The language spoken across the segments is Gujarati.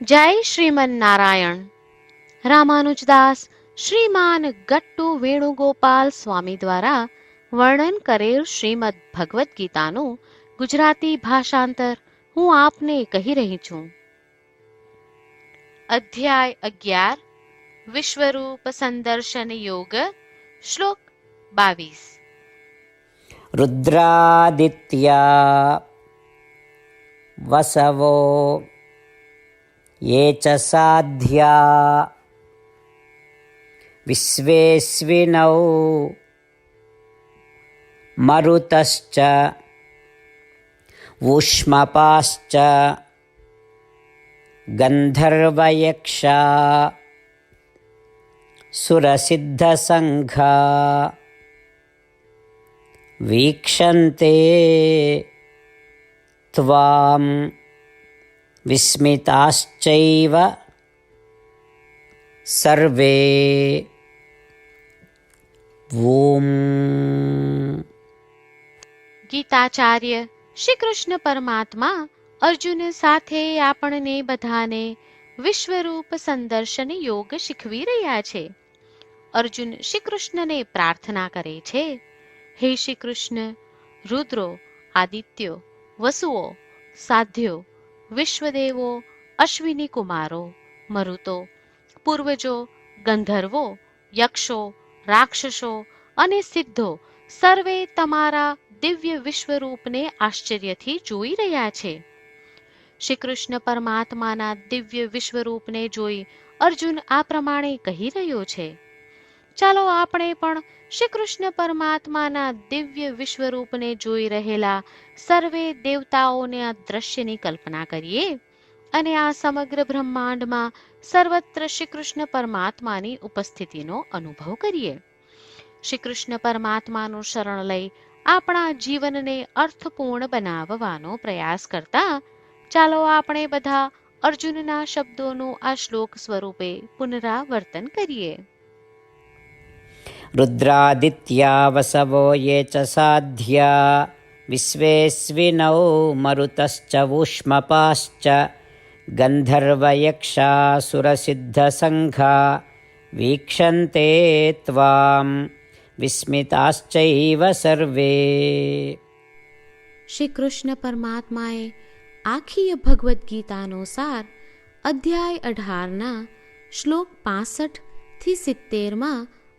જય શ્રીમન નારાયણ રામાનુજદાસ શ્રીમાન ગટ્ટુ વેણુગોપાલ સ્વામી દ્વારા વર્ણન કરેલ શ્રીમદ ભગવદ્ ગીતાનું ગુજરાતી ભાષાંતર હું આપને કહી રહી છું. અધ્યાય અગિયાર, વિશ્વરૂપ સંદર્શન યોગ, શ્લોક બાવીસ. રુદ્રાદિત્ય વસવો ये च साध्या विश्वेस्विनौ मरुतश्च ऊष्मपाश्च गन्धर्वयक्षा सुरसिद्धसङ्घा वीक्षन्ते त्वां વિસ્મિતાશ્ચૈવ સર્વે ઓમ ગીતાચાર્ય શ્રી કૃષ્ણ પરમાત્મા અર્જુન સાથે આપણને બધાને વિશ્વરૂપ સંદર્શન યોગ શીખવી રહ્યા છે અર્જુન શ્રી કૃષ્ણને પ્રાર્થના કરે છે હે શ્રી કૃષ્ણ રુદ્રો આદિત્યો વસુઓ સાધ્યો વિશ્વદેવો, અશ્વિની કુમારો, મરુતો, પૂર્વજો, ગંધર્વો, યક્ષો, રાક્ષસો અને સિદ્ધો સર્વે તમારા દિવ્ય વિશ્વરૂપને આશ્ચર્યથી જોઈ રહ્યા છે. શ્રી કૃષ્ણ પરમાત્માના દિવ્ય વિશ્વરૂપને જોઈ અર્જુન આ પ્રમાણે કહી રહ્યો છે ચાલો આપણે પણ શ્રી કૃષ્ણ પરમાત્માના દિવ્ય વિશ્વરૂપને જોઈ રહેલા સર્વે દેવતાઓના દ્રશ્યની કલ્પના કરીએ અને આ સમગ્ર બ્રહ્માંડમાં સર્વત્ર શ્રી કૃષ્ણ પરમાત્માની ઉપસ્થિતિનો અનુભવ કરીએ. શ્રી કૃષ્ણ પરમાત્માનું શરણ લઈ આપણા જીવનને અર્થપૂર્ણ બનાવવાનો પ્રયાસ કરતા ચાલો આપણે બધા અર્જુનના શબ્દોનું આ શ્લોક સ્વરૂપે પુનરાવર્તન કરીએ. रुद्रादित्या वसवो ये च साध्या विश्वेस्विनौ मरुतश्च ऊष्मपाश्च गन्धर्वयक्षासुरसिद्धसङ्घा वीक्षन्ते त्वां વિસ્મિતાશ્ચૈવ સર્વે શ્રી કૃષ્ણ પરમાત્માએ આખી ભગવદ્ ગીતાનો સાર અધ્યાય અઢારના શ્લોક પાસઠ થી સિત્તેરમાં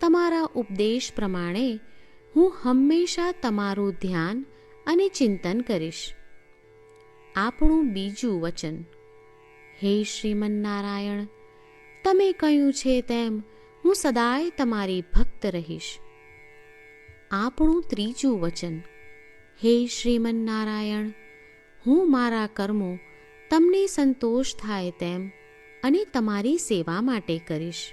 તમારા ઉપદેશ પ્રમાણે હું હંમેશા તમારું ધ્યાન અને ચિંતન કરીશ. આપણું બીજું વચન, હે શ્રીમન્નારાયણ, તમે કહ્યું છે તેમ હું સદાય તમારી ભક્ત રહીશ. આપણું ત્રીજું વચન, હે શ્રીમન્નારાયણ, હું મારા કર્મો તમને સંતોષ થાય તેમ અને તમારી સેવા માટે કરીશ.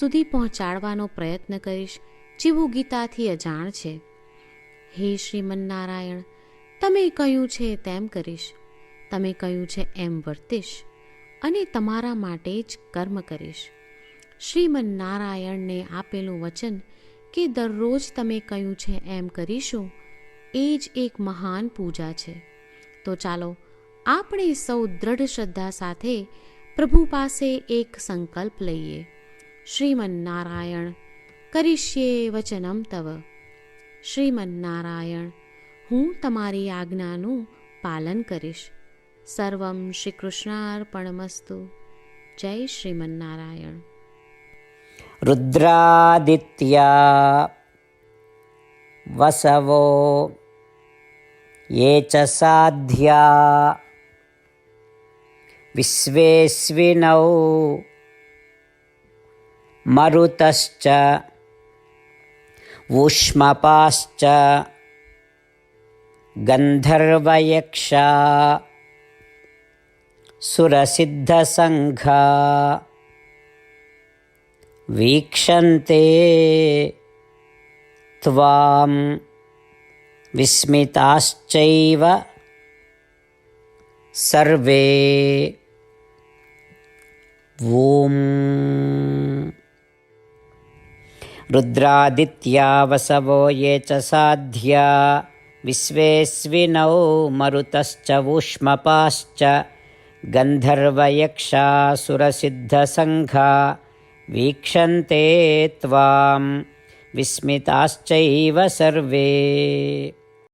સુધી પહોંચાડવાનો પ્રયત્ન કરીશ, જેવું ગીતાથી અજાણ છે. હે શ્રીમન્નારાયણ, તમે કહ્યું છે તેમ કરીશ. તમે કહ્યું છે એમ વર્તીશ અને તમારા માટે જ કર્મ કરીશ. શ્રીમન્નારાયણને આપેલું વચન કે દરરોજ તમે કહ્યું છે એમ કરીશું, એ જ એક મહાન પૂજા છે. તો ચાલો, આપણે સૌ દ્રઢ શ્રદ્ધા સાથે પ્રભુ પાસે એક સંકલ્પ લઈએ. શ્રીમન્નારાયણ કરીશ્યે વચનમ તવ શ્રીમન્નારાયણ હું તમારી આજ્ઞાનું પાલન કરીશ સર્વમ શ્રી કૃષ્ણાર્પણમસ્તુ જય શ્રીમન્નારાયણ रुद्रादित्या वसवो ये च साध्या विश्वेस्विनौ మరుతశ్చ ఊష్మపాశ్చ గంధర్వయక్షా సురసిద్ధసంఘా వీక్షంతే త్వాం విస్మితాశ్చైవ సర్వే ఓం रुद्रादित्या वसवो ये च साध्या विश्वेस्विनौ मरुतश्च ऊष्मपाश्च गन्धर्वयक्षासुरसिद्धसङ्घा वीक्षन्ते त्वां विस्मिताश्चैव सर्वे